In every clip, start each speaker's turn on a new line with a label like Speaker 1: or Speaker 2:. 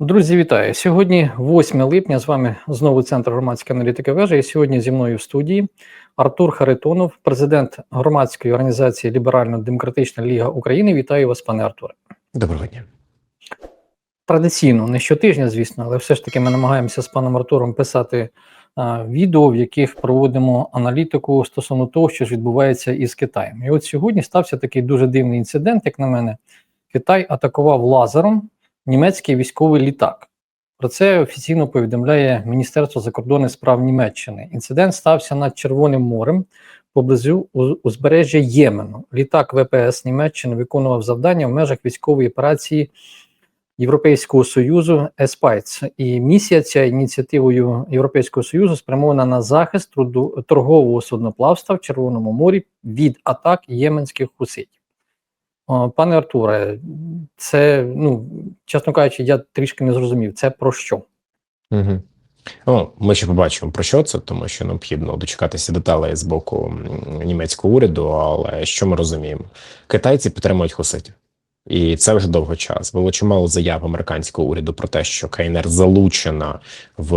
Speaker 1: Друзі, вітаю! Сьогодні 8 липня. З вами знову Центр громадської аналітики вежа. І сьогодні зі мною в студії Артур Харитонов, президент громадської організації Ліберально-Демократична Ліга України. Вітаю вас, пане Артуре.
Speaker 2: Доброго дня.
Speaker 1: Традиційно, не щотижня, звісно, але все ж таки ми намагаємося з паном Артуром писати а, відео, в яких проводимо аналітику стосовно того, що ж відбувається із Китаєм. І от сьогодні стався такий дуже дивний інцидент, як на мене. Китай атакував лазером німецький військовий літак. Про це офіційно повідомляє Міністерство закордонних справ Німеччини. Інцидент стався над Червоним морем поблизу узбережжя Ємену. Літак ВПС Німеччини виконував завдання в межах військової операції Європейського Союзу ЕСПАЙЦ. І місія ця ініціативою Європейського Союзу спрямована на захист труду- торгового судноплавства в Червоному морі від атак єменських хуситів. О, Пане Артуре, це, ну, чесно кажучи, я трішки не зрозумів. Це про що?
Speaker 2: Угу. Ну, ми ще побачимо про що це, тому що необхідно дочекатися деталей з боку німецького уряду. Але що ми розуміємо? Китайці підтримують хуситів. І це вже довго час. Було чимало заяв американського уряду про те, що КНР залучена в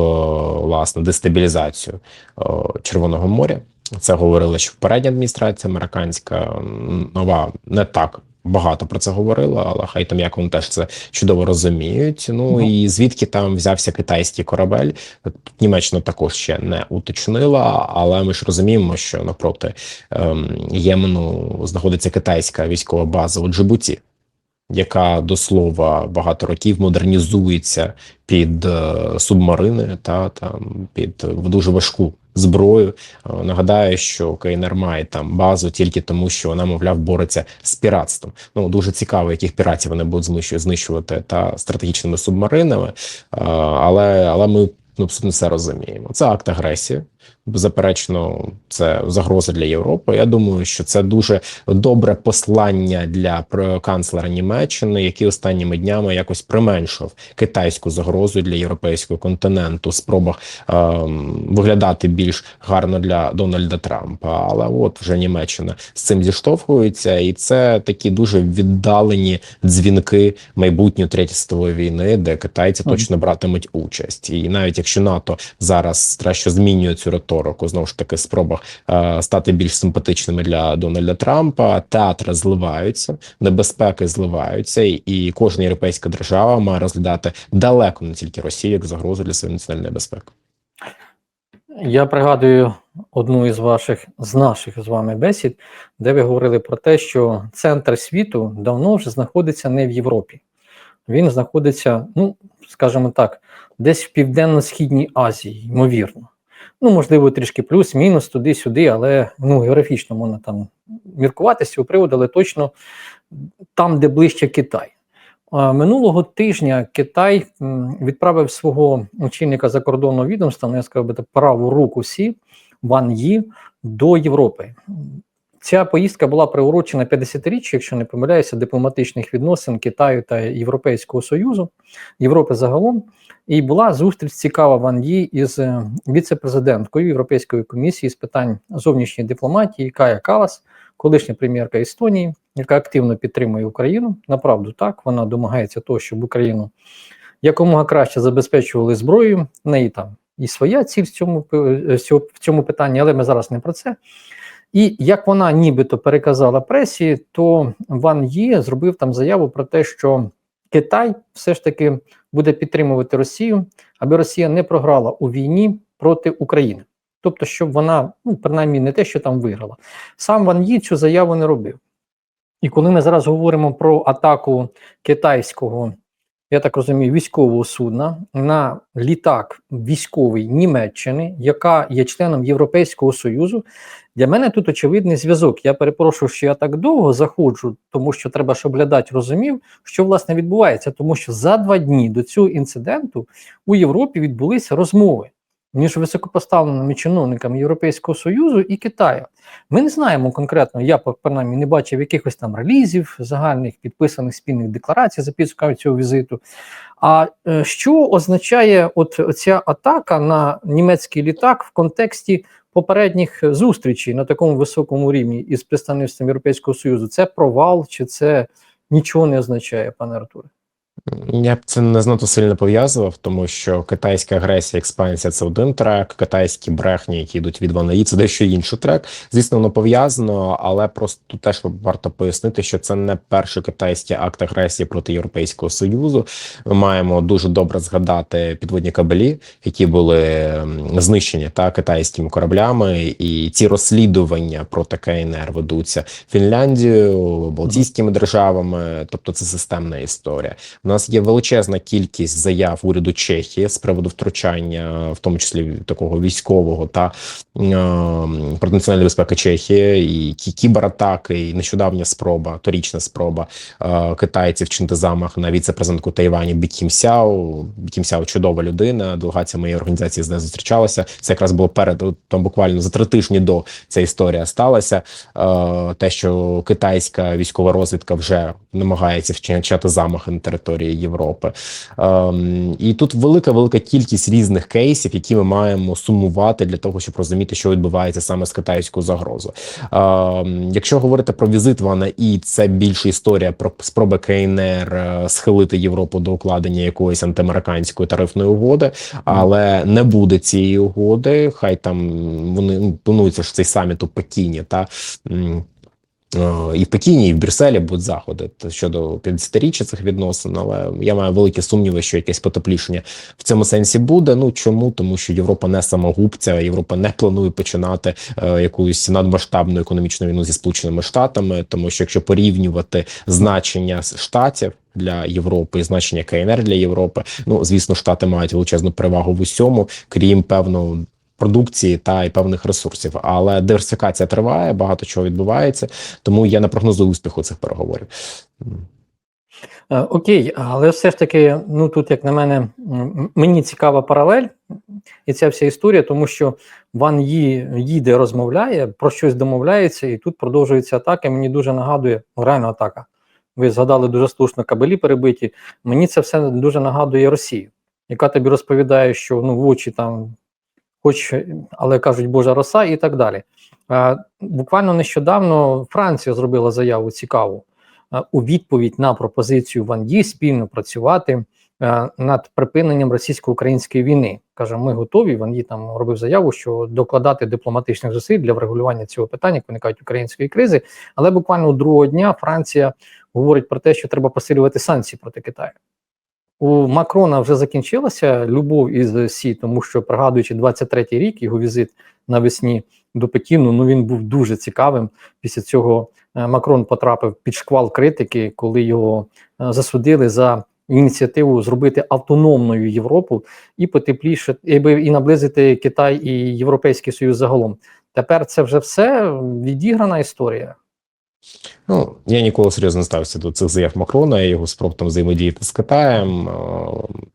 Speaker 2: власне дестабілізацію о, Червоного моря. Це говорили, що попередня адміністрація американська нова не так багато про це говорила, але хай там як вони теж це чудово розуміють. Ну
Speaker 1: ну
Speaker 2: і звідки там взявся китайський корабель? Тут Німеччина також ще не уточнила, але ми ж розуміємо, що навпроти ем, Ємену знаходиться китайська військова база у Джибуті, яка до слова багато років модернізується під е, субмарини та там під дуже важку зброю. Е, Нагадаю, що КНР має там базу тільки тому, що вона, мовляв, бореться з піратством. Ну дуже цікаво, яких піратів вони будуть знищу- знищувати та стратегічними субмаринами. Е, Але але ми ну, все розуміємо. Це акт агресії. Беззаперечно, це загроза для Європи. Я думаю, що це дуже добре послання для канцлера Німеччини, який останніми днями якось применшив китайську загрозу для європейського континенту, в спробах ем, виглядати більш гарно для Дональда Трампа. Але от вже Німеччина з цим зіштовхується, і це такі дуже віддалені дзвінки майбутньої третьої світової війни, де китайці
Speaker 1: Мгм.
Speaker 2: точно братимуть участь. І навіть якщо НАТО зараз краще змінює цю риторику, знову ж таки, спробах е, стати більш симпатичними для Дональда Трампа, театри зливаються, небезпеки зливаються, і, і кожна європейська держава має розглядати далеко не тільки Росію як загрозу для своєї національної безпеки.
Speaker 1: Я пригадую одну із ваших з наших з вами бесід, де ви говорили про те, що центр світу давно вже знаходиться не в Європі. Він знаходиться, ну, скажімо так, десь в Південно-Східній Азії, ймовірно. Ну, можливо, трішки плюс-мінус туди-сюди, але ну, географічно можна там міркуватися у приводу, але точно там, де ближче Китай. Минулого тижня Китай відправив свого очільника закордонного відомства, ну я сказав би так, праву руку Сі Ван Ї до Європи. Ця поїздка була приурочена 50-річчю, якщо не помиляюся, дипломатичних відносин Китаю та Європейського Союзу, Європи загалом. І була зустріч цікава Ван Ї із е, віце-президенткою Європейської комісії з питань зовнішньої дипломатії Кая Калас, колишня прем'єрка Естонії, яка активно підтримує Україну. Направду так, вона домагається того, щоб Україну якомога краще забезпечували зброєю. В неї там і своя ціль в цьому, цьому- в цьому питанні, але ми зараз не про це. І як вона нібито переказала пресі, то Ван Ї зробив там заяву про те, що Китай все ж таки буде підтримувати Росію, аби Росія не програла у війні проти України. Тобто, щоб вона, ну, принаймні, не те, що там виграла. Сам Ван Ї цю заяву не робив. І коли ми зараз говоримо про атаку китайського, я так розумію, військового судна на літак військовий Німеччини, яка є членом Європейського Союзу, для мене тут очевидний зв'язок. Я перепрошую, що я так довго заходжу, тому що треба, щоб глядач розумів, що власне відбувається, тому що за два дні до цього інциденту у Європі відбулися розмови між високопоставленими чиновниками Європейського Союзу і Китаю. Ми не знаємо конкретно, я принаймні не бачив якихось там релізів загальних підписаних спільних декларацій за підсумками цього візиту. А е, що означає от ця атака на німецький літак в контексті попередніх зустрічей на такому високому рівні із представництвом Європейського Союзу? Це провал чи це нічого не означає, пане Артуре?
Speaker 2: Я б це не знато сильно пов'язував, тому що китайська агресія, експансія це один трек, китайські брехні, які йдуть від Ванаї, це дещо інший трек. Звісно, воно пов'язано, але просто тут теж варто пояснити, що це не перший китайський акт агресії проти Європейського союзу. Ми маємо дуже добре згадати підводні кабелі, які були знищені та китайськими кораблями, і ці розслідування проти КНР ведуться Фінляндією, Балтійськими державами, тобто це системна історія. Нас є величезна кількість заяв уряду Чехії з приводу втручання, в тому числі такого військового та е, про національну безпеку Чехії, і кі- кібератаки, і нещодавня спроба, торічна спроба е, китайців вчинити замах на віце-президентку Тайвані Бікім Сяо. Бікім Сяо чудова людина. Делегація моєї організації з нею зустрічалася. Це якраз було перед там буквально за три тижні до ця історія сталася. Е, те, що китайська військова розвідка вже намагається вчиняти замахи на території Європи. Ем, і тут велика велика кількість різних кейсів, які ми маємо сумувати для того, щоб розуміти, що відбувається саме з китайською загрозою. Ем, якщо говорити про візит Вана і це більше історія про спроби КНР е, схилити Європу до укладення якоїсь антиамериканської тарифної угоди, але не буде цієї угоди. Хай там вони ну, планується ж цей саміт у Пекіні та. Е, І в Пекіні, і в Брюсселі будуть заходи щодо 50-річчя цих відносин, але я маю великі сумніви, що якесь потеплішення в цьому сенсі буде. Ну чому? Тому що Європа не самогубця, Європа не планує починати е, якусь надмасштабну економічну війну зі Сполученими Штатами, тому що якщо порівнювати значення штатів. Для Європи і значення КНР для Європи. Ну звісно, штати мають величезну перевагу в усьому, крім певно продукції та й певних ресурсів. Але диверсифікація триває, багато чого відбувається, тому я не прогнозую успіху цих переговорів.
Speaker 1: Е, Окей, але все ж таки, ну тут, як на мене, мені цікава паралель і ця вся історія, тому що Ван Ї їде, розмовляє, про щось домовляється, і тут продовжується атака. Мені дуже нагадує ну, реально атака. Ви згадали дуже слушно кабелі перебиті. Мені це все дуже нагадує Росію, яка тобі розповідає, що ну в очі там, хоч, але кажуть, Божа роса і так далі. Буквально нещодавно Франція зробила заяву цікаву у відповідь на пропозицію Ван Ді спільно працювати над припиненням російсько-української війни. Каже, ми готові. Ван Ді там робив заяву, що докладати дипломатичних зусиль для врегулювання цього питання, як виникають української кризи. Але буквально другого дня Франція говорить про те, що треба посилювати санкції проти Китаю. У Макрона вже закінчилася любов із Сі, тому що пригадуючи 23-й рік, його візит навесні до Пекіну, ну він був дуже цікавим. Після цього е, Макрон потрапив під шквал критики, коли його е, засудили за ініціативу зробити автономною Європу і потепліше, і, і наблизити Китай і Європейський Союз загалом. Тепер це вже все відіграна історія.
Speaker 2: Ну я ніколи серйозно не ставився до цих заяв Макрона і його спроб там взаємодіяти з Китаєм. Е,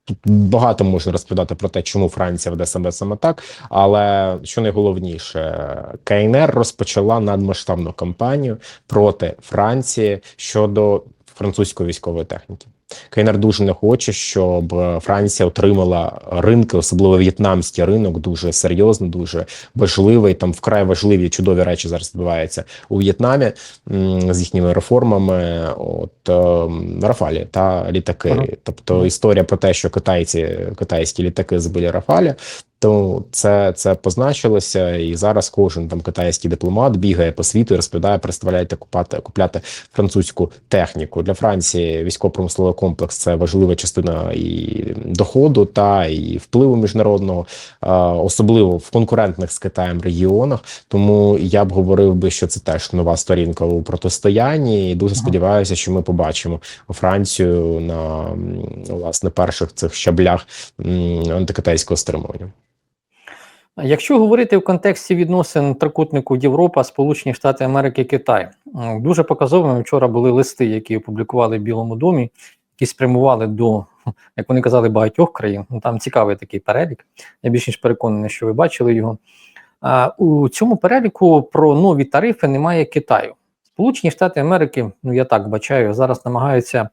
Speaker 2: Тут багато можна розповідати про те, чому Франція веде себе саме так. Але що найголовніше, КНР розпочала надмасштабну кампанію проти Франції щодо французької військової техніки. КНР дуже не хоче, щоб е, Франція отримала ринки, особливо в'єтнамський ринок, дуже серйозно, дуже важливий. Там вкрай важливі чудові речі зараз відбуваються у В'єтнамі з їхніми реформами. От е, Рафалі та літаки.
Speaker 1: Ага.
Speaker 2: Тобто історія про те, що китайці китайські літаки збили Рафалі. То це це позначилося, і зараз кожен там китайський дипломат бігає по світу і розповідає, представляєте купати купляти французьку техніку для Франції. Військово-промисловий комплекс це важлива частина і доходу та і впливу міжнародного, особливо в конкурентних з Китаєм регіонах. Тому я б говорив би, що це теж нова сторінка у протистоянні. І дуже сподіваюся, що ми побачимо Францію на власне перших цих щаблях антикитайського стримування.
Speaker 1: Якщо говорити в контексті відносин трикутнику Європа, Сполучені Штати Америки, Китай, дуже показовими вчора були листи, які опублікували в Білому домі, які спрямували до, як вони казали, багатьох країн. Ну, там цікавий такий перелік. Я більш ніж переконаний, що ви бачили його. А, у цьому переліку про нові тарифи немає Китаю. Сполучені Штати Америки, ну я так бачаю, зараз намагаються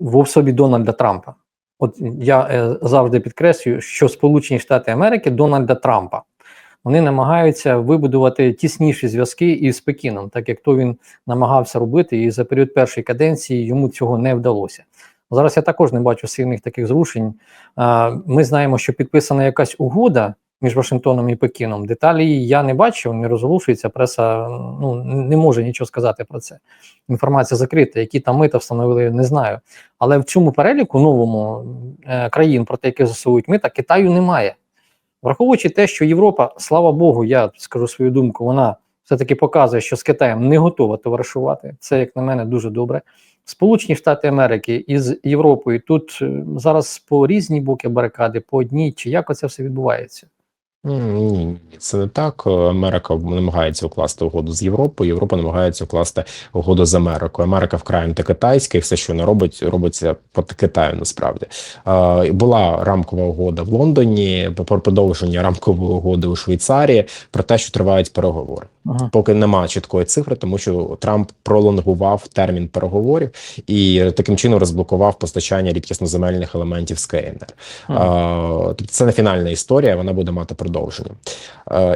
Speaker 1: в особі Дональда Трампа. От я е, завжди підкреслюю, що Сполучені Штати Америки Дональда Трампа вони намагаються вибудувати тісніші зв'язки із Пекіном, так як то він намагався робити, і за період першої каденції йому цього не вдалося. Зараз я також не бачу сильних таких зрушень. Е, Ми знаємо, що підписана якась угода між Вашингтоном і Пекіном. Деталі я не бачив, не розголошується. Преса ну не може нічого сказати про це. Інформація закрита. Які там мита встановили, не знаю. Але в цьому переліку новому е, країн, проти яких засовують мита, Китаю немає. Враховуючи те, що Європа, слава Богу, я скажу свою думку, вона все-таки показує, що з Китаєм не готова товаришувати. Це, як на мене, дуже добре. Сполучені Штати Америки із Європою тут е, зараз по різні боки барикади, по одній, чи як оце все відбувається?
Speaker 2: Ні, це не так. Америка намагається укласти угоду з Європою. Європа намагається укласти угоду з Америкою. Америка вкрай антикитайська, і все, що вона робить, робиться проти Китаю. Насправді була рамкова угода в Лондоні про продовження рамкової угоди у Швейцарії про те, що тривають переговори.
Speaker 1: Ага.
Speaker 2: Поки нема чіткої цифри, тому що Трамп пролонгував термін переговорів і таким чином розблокував постачання рідкісноземельних елементів з КНР.
Speaker 1: Ага.
Speaker 2: Тобто це не фінальна історія, вона буде мати продовження.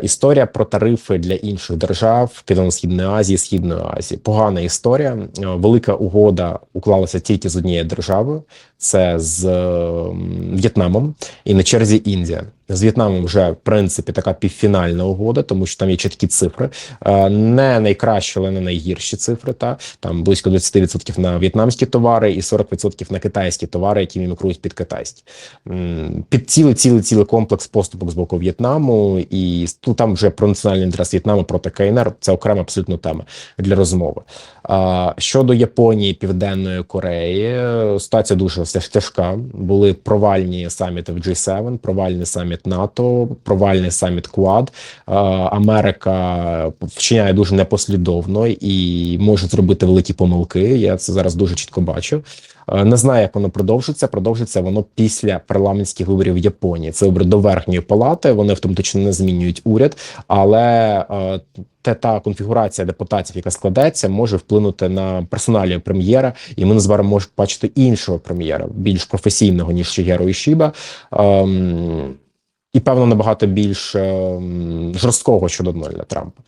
Speaker 2: Історія про тарифи для інших держав Південно-Східної Азії, Східної Азії. Погана історія. Велика угода уклалася тільки з однією державою. Це з ем, В'єтнамом і на черзі Індія. З В'єтнамом вже в принципі така півфінальна угода, тому що там є чіткі цифри. Е, Не найкращі, але не найгірші цифри. Та там близько 20% на в'єтнамські товари і 40% на китайські товари, які мімікрують під китайські. Під цілий цілий цілий комплекс поступок з боку В'єтнаму, і ну, там вже про національний інтерес В'єтнаму проти КНР. Це окрема абсолютно тема для розмови. Щодо Японії, Південної Кореї, е, ситуація дуже тяж- тяжка. Були провальні саміти в G7, провальний саміт НАТО, провальний саміт Квад. Америка вчиняє дуже непослідовно і може зробити великі помилки. Я це зараз дуже чітко бачу. Е, Не знаю, як воно продовжиться. Продовжиться воно після парламентських виборів в Японії. Це вибори до верхньої палати. Вони автоматично не змінюють уряд, але е, те та конфігурація депутатів, яка складеться, може вплинути на персоналію прем'єра, і ми незабаром можемо бачити іншого прем'єра, більш професійного ніж Шігеро Ішіба. Ем, і певно набагато більш ем, жорсткого щодо Дональда Трампа.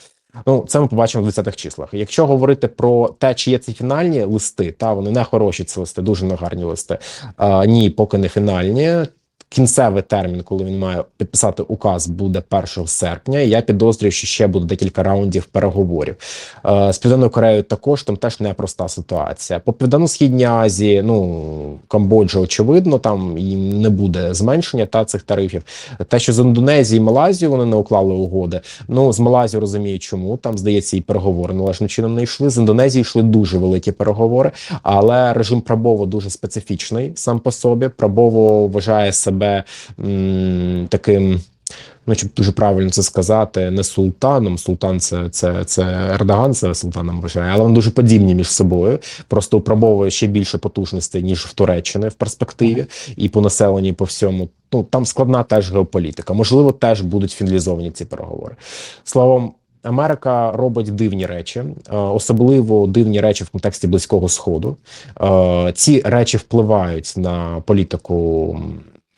Speaker 2: Ну, це ми побачимо в 20-х числах. Якщо говорити про те, чи є ці фінальні листи, та вони не хороші ці листи, дуже негарні листи. А, ні, поки не фінальні. Кінцевий термін, коли він має підписати указ, буде 1 серпня. Я підозрюю, що ще буде декілька раундів переговорів. Е, З Південною Кореєю також там теж непроста ситуація. По південно-східній Азії, ну Камбоджа, очевидно, там і не буде зменшення та цих тарифів. Те, що з Індонезії і Малайзією вони не уклали угоди. Ну з Малайзією розумію, чому там здається, і переговори належним чином не йшли. З Індонезії йшли дуже великі переговори, але режим Прабово дуже специфічний сам по собі. Прабово вважає себе м, таким. Ну, щоб дуже правильно це сказати, не султаном. Султан це, це, це Ердоган, це султаном вважає, але вони дуже подібні між собою. Просто опробовує ще більше потужностей, ніж в Туреччини в перспективі, і по населенню, по всьому. Ну там складна теж геополітика. Можливо, теж будуть фіналізовані ці переговори. Словом. Америка робить дивні речі, е, особливо дивні речі в контексті близького сходу. Е, Ці речі впливають на політику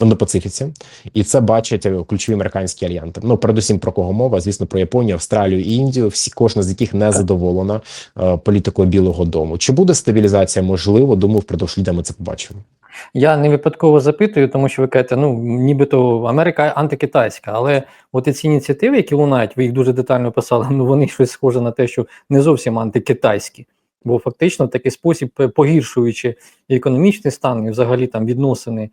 Speaker 2: Індопацифіці, і це бачать ключові американські альянти. Ну передусім про кого мова, звісно, про Японію, Австралію і Індію. Всі кожна з яких не задоволена е, політикою Білого Дому. Чи буде стабілізація можливо? Думаю, впродовж літа ми це побачимо.
Speaker 1: Я не випадково запитую, тому що ви кажете, ну нібито Америка антикитайська, але от ці ініціативи, які лунають, ви їх дуже детально описали, ну вони щось схоже на те, що не зовсім антикитайські. Бо фактично в такий спосіб, погіршуючи економічний стан, і взагалі там відносини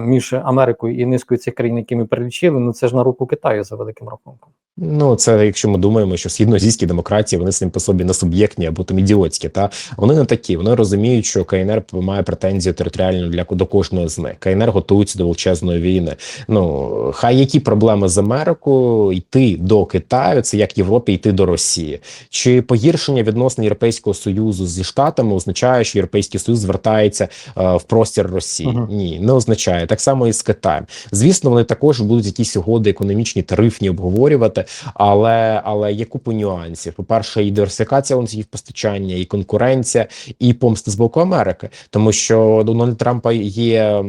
Speaker 1: між Америкою і низкою цих країн, які ми перелічили, ну це ж на руку Китаю за великим рахунком.
Speaker 2: Ну, це якщо ми думаємо, що східноазійські демократії вони самі по собі не суб'єктні або там ідіотські, та вони не такі. Вони розуміють, що КНР має претензію територіальну для до кожної з них. КНР готується до величезної війни. Ну хай які проблеми з Америкою йти до Китаю, це як Європі йти до Росії. Чи погіршення відносин Європейського союзу зі штатами означає, що Європейський Союз звертається е, в простір Росії?
Speaker 1: Мгм.
Speaker 2: Ні, не означає так само і з Китаєм. Звісно, вони також будуть якісь угоди економічні, тарифні обговорювати, але але є купу нюансів. По перше, і диверсифікація ланцюгів постачання, і конкуренція, і помста з боку Америки, тому що у Дональда Трампа є.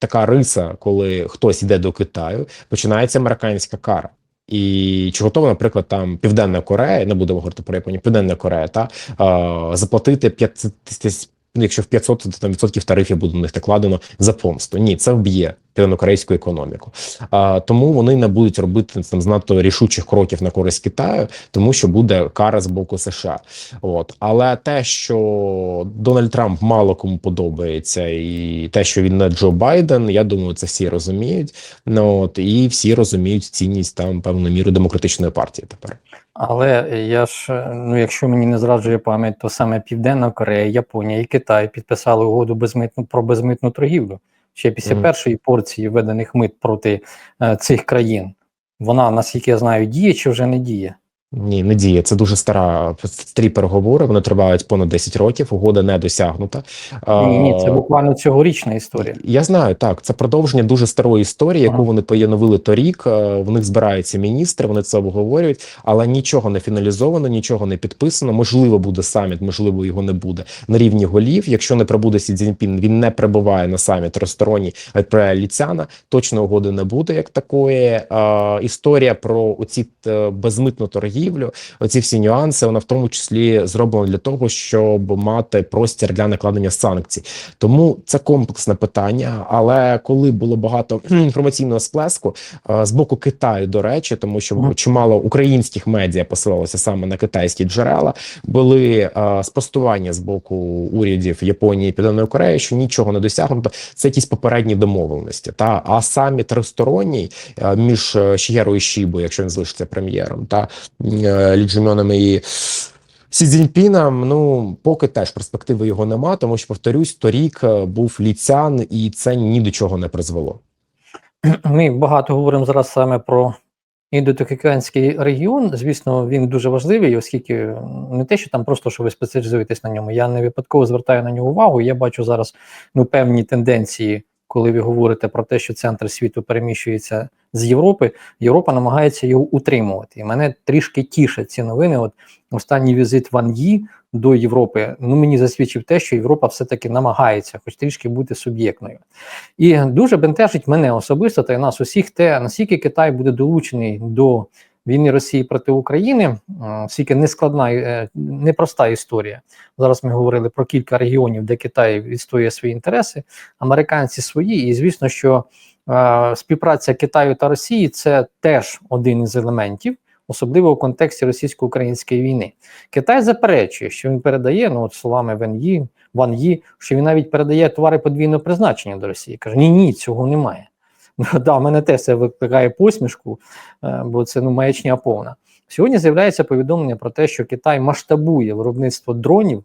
Speaker 2: Така риса, коли хтось йде до Китаю, починається американська кара. І чи готова, наприклад, там Південна Корея, не будемо говорити про Японію, Південна Корея, та е, заплатити 50 тисяч ну, якщо в 500 то там відсотків тарифів буде на них накладено за помсту. Ні, це вб'є південнокорейську економіку. А, тому вони не будуть робити там знато рішучих кроків на користь Китаю, тому що буде кара з боку США. От але те, що Дональд Трамп мало кому подобається, і те, що він не Джо Байден, я думаю, це всі розуміють. Ну от і всі розуміють цінність там певною мірою демократичної партії тепер.
Speaker 1: Але я ж, ну якщо мені не зраджує пам'ять, то саме Південна Корея, Японія і Китай підписали угоду безмитну про безмитну торгівлю ще після
Speaker 2: Мгм.
Speaker 1: першої порції введених мит проти е, цих країн. Вона, наскільки я знаю, діє чи вже не діє.
Speaker 2: Ні, не діє. Це дуже стара старі переговори. Вони тривають понад 10 років. Угода не досягнута.
Speaker 1: Ні, ні, це буквально цьогорічна історія.
Speaker 2: Я знаю, так це продовження дуже старої історії, яку
Speaker 1: Ага.
Speaker 2: вони пояновили торік. е, В них збираються міністри, вони це обговорюють, але нічого не фіналізовано, нічого не підписано. Можливо, буде саміт, можливо, його не буде на рівні голів. Якщо не прибуде Сі Цзіньпін, він не прибуває на саміт тристоронній відправляє Ліцяна. Точно угоди не буде як такої. Е, Історія про оці е, безмитну торгівлю, оці всі нюанси, вона в тому числі зроблена для того, щоб мати простір для накладення санкцій. Тому це комплексне питання. Але коли було багато інформаційного сплеску е, з боку Китаю, до речі, тому що чимало українських медіа посилалося саме на китайські джерела, були е, спростування з боку урядів Японії і Південної Кореї, що нічого не досягнуто. Це якісь попередні домовленості. Та а самі тристоронній е, між е, Шігеро і Шібою, якщо він залишиться прем'єром, та е, Лі Джемьоном і Сі Цзіньпіном, ну поки теж перспективи його нема, тому що повторюсь, торік е, був ліцян, і це ні до чого не призвело.
Speaker 1: Ми багато говоримо зараз саме про індотихоокеанський регіон. Звісно, він дуже важливий, оскільки не те, що там просто що ви спеціалізуєтесь на ньому. Я не випадково звертаю на нього увагу. Я бачу зараз ну певні тенденції, коли ви говорите про те, що центр світу переміщується з Європи. Європа намагається його утримувати. І мене трішки тішать ці новини. От останній візит Ван Ї до Європи. Ну мені засвідчив те, що Європа все-таки намагається, хоч трішки бути суб'єктною. І дуже бентежить мене особисто та й нас усіх те, наскільки Китай буде долучений до війни Росії проти України, скільки нескладна, е, непроста історія. Зараз ми говорили про кілька регіонів, де Китай відстоює свої інтереси, американці свої, і звісно, що співпраця Китаю та Росії це теж один із елементів. Особливо в контексті російсько-української війни, Китай заперечує, що він передає, ну от словами Ван Ї, Ван Ї, що він навіть передає товари подвійного призначення до Росії. Каже: ні, ні, цього немає. Ну, да, в мене теж це викликає посмішку, е, бо це ну маячня повна. Сьогодні з'являється повідомлення про те, що Китай масштабує виробництво дронів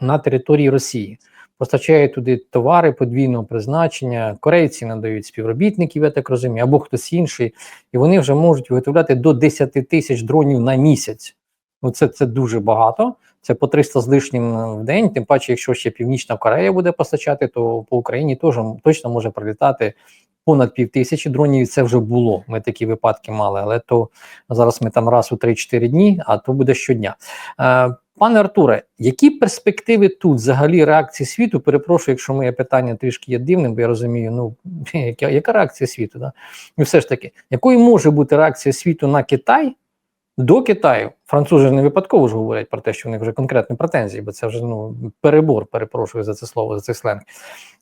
Speaker 1: на території Росії, постачає туди товари подвійного призначення. Корейці надають співробітників, я так розумію, або хтось інший, і вони вже можуть виготовляти до 10 тисяч дронів на місяць. Ну це, це дуже багато. Це по 300 з лишнім в день. Тим паче, якщо ще Північна Корея буде постачати, то по Україні теж точно може прилітати понад пів тисячі дронів. Це вже було. Ми такі випадки мали, але то зараз ми там раз у 3-4 дні, а то буде щодня. Е, Пане Артуре, які перспективи тут взагалі реакції світу? Перепрошую, якщо моє питання трішки є дивним, бо я розумію, ну яка, яка реакція світу? Да? І все ж таки, якою може бути реакція світу на Китай? До Китаю французи не випадково ж говорять про те, що в них вже конкретні претензії, бо це вже ну перебор. Перепрошую за це слово, за цей сленг.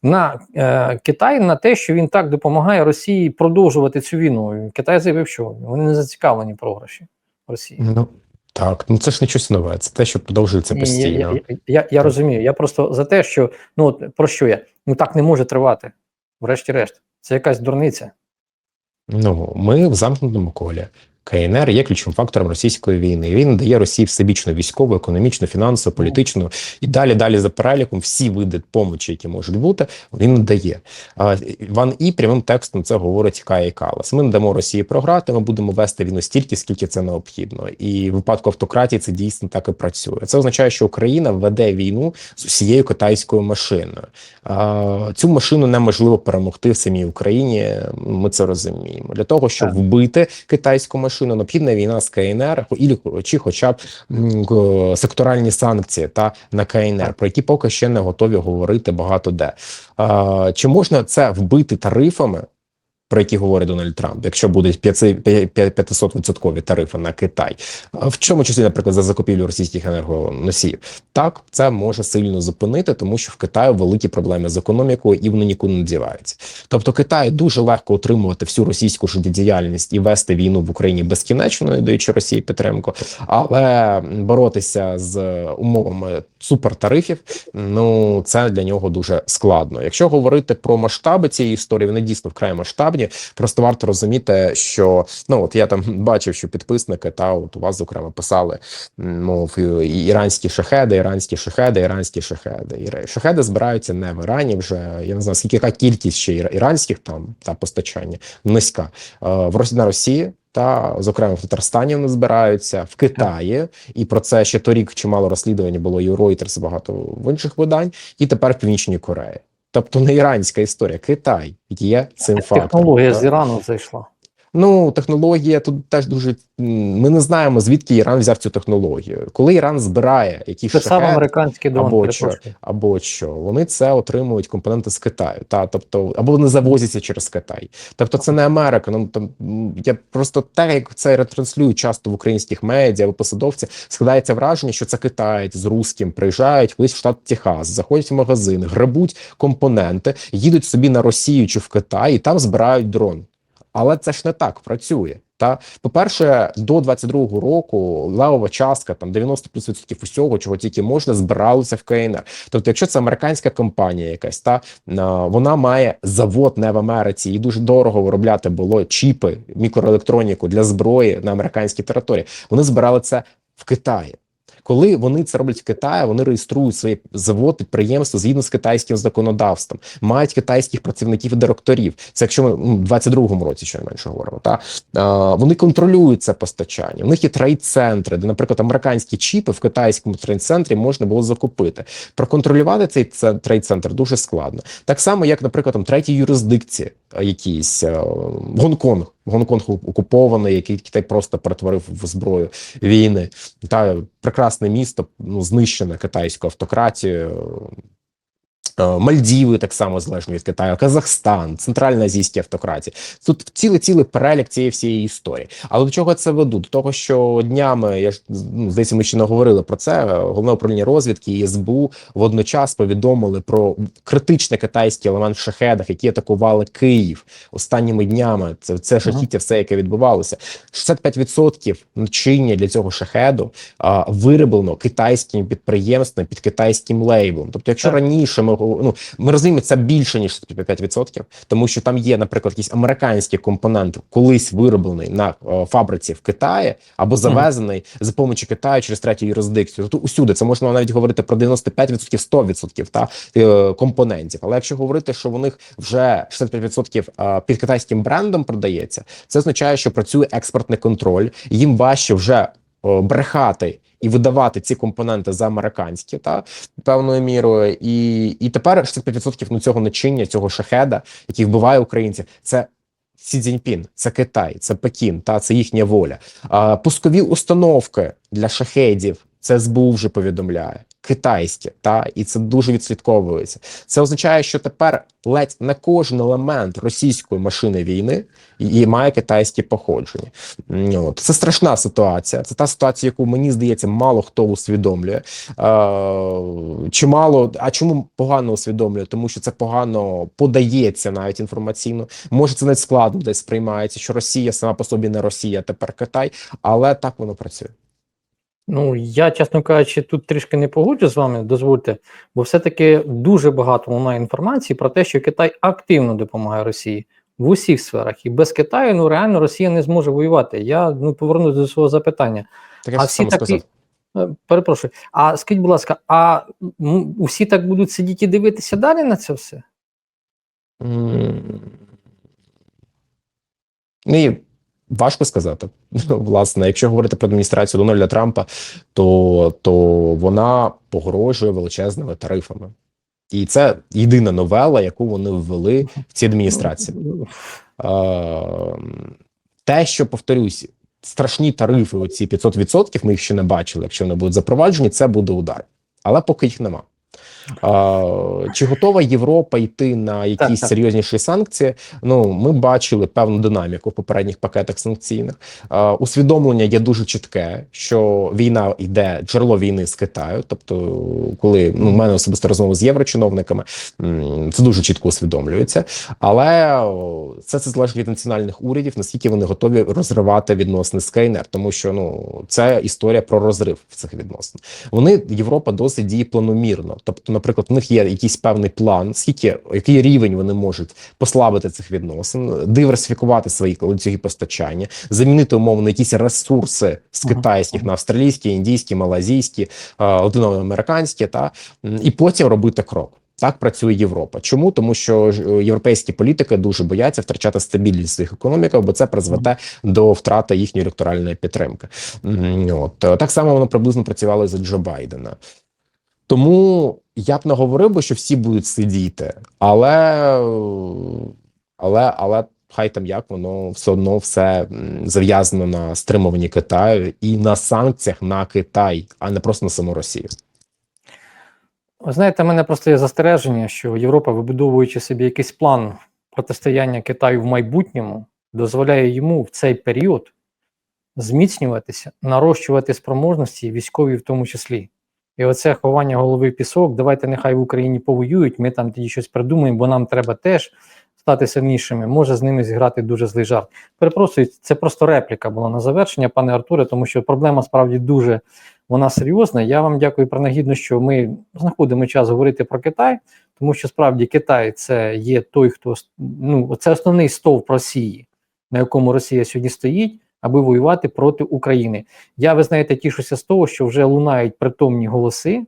Speaker 1: На е, Китай на те, що він так допомагає Росії продовжувати цю війну. Китай заявив, що вони не зацікавлені програші Росії.
Speaker 2: Ну так, ну це ж не щось нове. Це те, що продовжується
Speaker 1: Ні,
Speaker 2: постійно.
Speaker 1: Я, я, я, я розумію. Я просто за те, що ну от про що я? Ну так не може тривати. Врешті-решт, це якась дурниця.
Speaker 2: Ну ми в замкнутому колі. КНР є ключовим фактором російської війни. Він надає Росії всебічну військову, економічну, фінансову, політичну і далі, далі за переліком всі види помочі, які можуть бути, він надає. Ван і прямим текстом це говорить Кая Калас. Ми не дамо Росії програти. Ми будемо вести війну стільки, скільки це необхідно. І в випадку автократії це дійсно так і працює. Це означає, що Україна веде війну з усією китайською машиною. Цю машину неможливо перемогти в самій Україні. Ми це розуміємо. Для того, щоб вбити китайську машину, необхідна війна з КНР і чи, хоча б секторальні санкції та на КНР, про які поки ще не готові говорити багато де. Чи можна це вбити тарифами? Про які говорить Дональд Трамп, якщо будуть 500 відсоткові тарифи на Китай, в чому числі, наприклад, за закупівлю російських енергоносіїв, так це може сильно зупинити, тому що в Китаю великі проблеми з економікою і вони нікуди не діваються. Тобто, Китаю дуже легко отримувати всю російську життєдіяльність і вести війну в Україні безкінечно, не даючи Росії підтримку, але боротися з умовами супертарифів, ну це для нього дуже складно. Якщо говорити про масштаби цієї історії, вони дійсно вкрай масштабні. Просто варто розуміти, що ну от я там бачив, що підписники та от у вас зокрема писали, мов іранські шахеди, іранські шахеди, іранські шахеди. Шахеди збираються не в Ірані. Вже я не знаю скільки яка кількість ще іранських там та постачання низька Е, в Росії на Росії. Та зокрема в Татарстані вони збираються в Китаї, і про це ще торік чимало розслідувань було і у Reuters, багато в інших видань, і тепер в Північній Кореї. Тобто не іранська історія, Китай є цим фактом.
Speaker 1: Технологія з Ірану зайшла.
Speaker 2: Ну, технологія тут теж дуже. Ми не знаємо, звідки Іран взяв цю технологію. Коли Іран збирає якісь
Speaker 1: Писав
Speaker 2: шахеди,
Speaker 1: американський дрон,
Speaker 2: або що, або що, вони це отримують компоненти з Китаю. Та тобто, або вони завозяться через Китай. Тобто, це не Америка. Ну там я просто те, як це ретранслюють часто в українських медіа або посадовці, складається враження, що це китаєць з русським приїжджають колись в штат Техас, заходять в магазин, грабуть компоненти, їдуть собі на Росію чи в Китай і там збирають дрон. Але це ж не так працює. Та по-перше, до 22-го року левова частка там 90 плюс усього, чого тільки можна, збиралося в КНР. Тобто, якщо це американська компанія, якась та вона має завод не в Америці, і дуже дорого виробляти було чіпи, мікроелектроніку для зброї на американській території. Вони збирали це в Китаї. Коли вони це роблять в Китаї, вони реєструють свої завод, підприємства згідно з китайським законодавством, мають китайських працівників і директорів. Це якщо ми ну, в 22-му році що менше говоримо, та а, вони контролюють це постачання. У них є трейд-центри, де, наприклад, американські чіпи в китайському трейд-центрі можна було закупити. Проконтролювати цей це- трейд-центр дуже складно. Так само, як, наприклад, там треті юрисдикції, якісь Гонконг. Гонконг окупований, який Китай просто перетворив в зброю війни. Та прекрасне місто, ну знищене китайською автократією. Мальдіви так само залежно від Китаю, Казахстан, Центральна Азійська автократія. Тут цілий цілий перелік цієї всієї історії. Але до чого це веду? До того, що днями я ж ну, здається, ми ще не говорили про це. Головне управління розвідки і СБУ водночас повідомили про критичний китайський елемент в шахедах, які атакували Київ останніми днями. Це це жахіття, все, яке відбувалося. 65% начиння для цього шахеду а, вироблено китайським підприємством під китайським лейблом. Тобто, якщо
Speaker 1: Так.
Speaker 2: раніше ми ну, ми розуміємо, це більше ніж 65%, тому що там є, наприклад, якийсь американський компонент, колись вироблений на е, фабриці в Китаї або завезений за допомогою Китаю через третю юрисдикцію. Тобто усюди це можна навіть говорити про 95%, 100% та е, компонентів. Але якщо говорити, що у них вже 65% е, під китайським брендом продається, це означає, що працює експортний контроль. Їм важче вже брехати і видавати ці компоненти за американські, та певною мірою, і, і тепер 65% ну, цього начиння, цього шахеда, який вбиває українців, це. Сі Цзіньпін, це Китай, це Пекін, та це їхня воля. А, пускові установки для шахедів, це СБУ вже повідомляє. Китайські, та і це дуже відслідковується. Це означає, що тепер ледь не кожен елемент російської машини війни і має китайське походження. От. Це страшна ситуація. Це та ситуація, яку мені здається, мало хто усвідомлює. Е, чимало, а чому погано усвідомлює? Тому що це погано подається навіть інформаційно. Може, це навіть складно десь сприймається, що Росія сама по собі не Росія, а тепер Китай, але так воно працює.
Speaker 1: Ну, я, чесно кажучи, тут трішки не погоджу з вами, дозвольте, бо все-таки дуже багато лунає інформації про те, що Китай активно допомагає Росії в усіх сферах. І без Китаю ну реально Росія не зможе воювати. Я ну повернусь до свого запитання.
Speaker 2: Так я
Speaker 1: А всі такі. Е, перепрошую, а скажіть, будь ласка, а усі так будуть сидіти і дивитися далі на це все?
Speaker 2: М, Ну і важко сказати. Власне, якщо говорити про адміністрацію Дональда Трампа, то, то вона погрожує величезними тарифами. І це єдина новела, яку вони ввели в цій адміністрації. Е, те, що повторюсь, страшні тарифи, оці 500%, ми їх ще не бачили. Якщо вони будуть запроваджені, це буде удар. Але поки їх нема. А, чи готова Європа йти на якісь
Speaker 1: так.
Speaker 2: серйозніші санкції? Ну, ми бачили певну динаміку в попередніх пакетах санкційних. А, усвідомлення є дуже чітке, що війна йде джерело війни з Китаю. Тобто, коли ну, в мене особисто розмови з єврочиновниками, це дуже чітко усвідомлюється. Але це, це залежить від національних урядів, наскільки вони готові розривати відносини з КНР, тому що ну це історія про розрив в цих відносин. Вони Європа досить діє планомірно. Тобто, наприклад, в них є якийсь певний план, скільки який рівень вони можуть послабити цих відносин, диверсифікувати свої ланцюги постачання, замінити умовно якісь ресурси з китайських на австралійські, індійські, малазійські, е, латиноамериканські, та і потім робити крок. Так працює Європа. Чому? Тому що е, європейські політики дуже бояться втрачати стабільність своїх економіках, бо це призведе до втрати їхньої електоральної підтримки. От Е, так само воно приблизно працювало за Джо Байдена. Тому я б не говорив би, що всі будуть сидіти, але, але, але хай там як воно все одно все зав'язано на стримуванні Китаю і на санкціях на Китай, а не просто на саму Росію.
Speaker 1: Ви знаєте, в мене просто є застереження, що Європа, вибудовуючи собі якийсь план протистояння Китаю в майбутньому, дозволяє йому в цей період зміцнюватися, нарощувати спроможності, військові в тому числі. І оце ховання голови пісок, давайте нехай в Україні повоюють, ми там тоді щось придумаємо, бо нам треба теж стати сильнішими, може з ними зіграти дуже злий жарт. Перепрошую, це просто репліка була на завершення, пане Артуре, тому що проблема справді дуже вона серйозна. Я вам дякую принагідно, що ми знаходимо час говорити про Китай, тому що справді Китай це є той, хто ну це основний стовп Росії, на якому Росія сьогодні стоїть, аби воювати проти України. Я ви знаєте, тішуся з того, що вже лунають притомні голоси.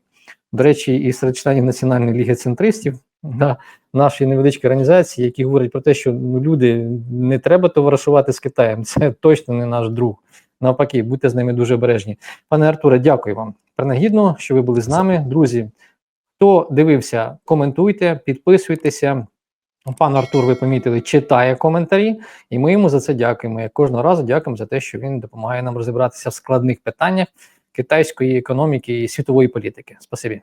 Speaker 1: До речі, і серед членів Національної ліги центристів да, нашої невеличкої організації, які говорять про те, що ну, люди не треба товаришувати з Китаєм, це точно не наш друг. Навпаки, будьте з ними дуже обережні. Пане Артуре, дякую вам. Принагідно, що ви були з нами, друзі. Хто дивився, коментуйте, підписуйтеся. Пан Артур, ви помітили, читає коментарі, і ми йому за це дякуємо. Як кожного разу дякуємо за те, що він допомагає нам розібратися в складних питаннях китайської економіки і світової політики. Спасибі.